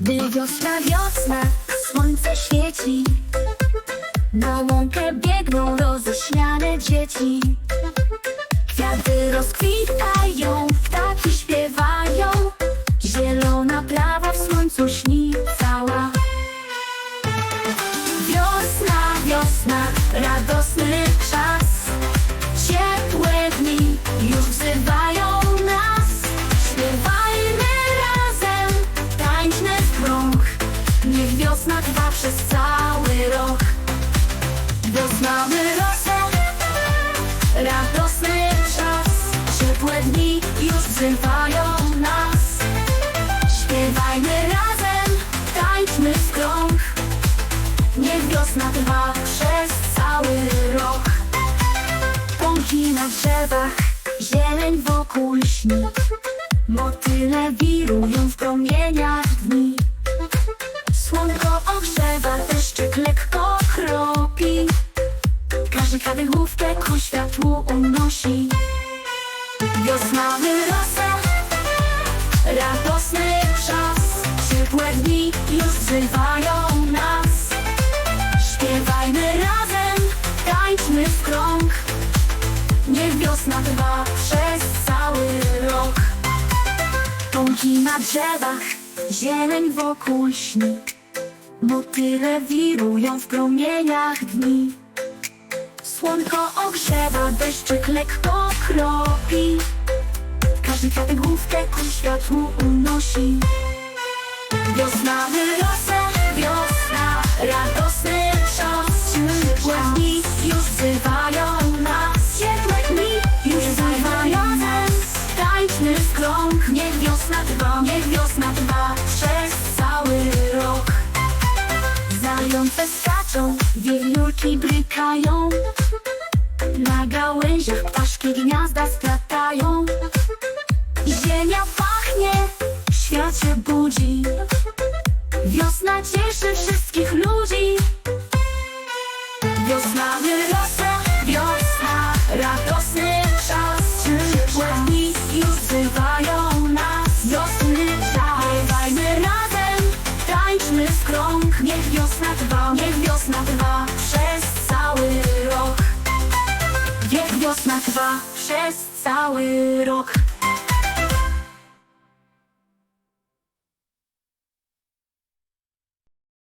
Gdy wiosna, wiosna, słońce świeci Na łąkę biegną roześmiane dzieci. Kwiaty rozkwitają, ptaki śpiewają Zielona plawa w słońcu śni drzewach, zieleń wokół śni Motyle wirują w promieniach dni. Słonko ogrzewa, deszczyk lekko kropi Każdy kadygłówkę ku światłu unosi. Wiosna wyrosła, radosny czas. Ciepłe dni już wzywają Pąki na drzewach, zieleń wokół śni Motyle wirują w promieniach dni. Słonko ogrzewa, deszczyk lekko kropi. Każdy kwiatek główkę ku światłu unosi. Wiosna wyrosła, Niech wiosna trwa przez cały rok. Zające skaczą, wiewiórki brykają. Na gałęziach ptaszki gniazda splatają ziemia pachnie, świat się budzi. Wiosna cieszy wszystkich ludzi. Wiosna wyrosła, Niech wiosna trwa, niech wiosna trwa przez cały rok. Niech wiosna trwa przez cały rok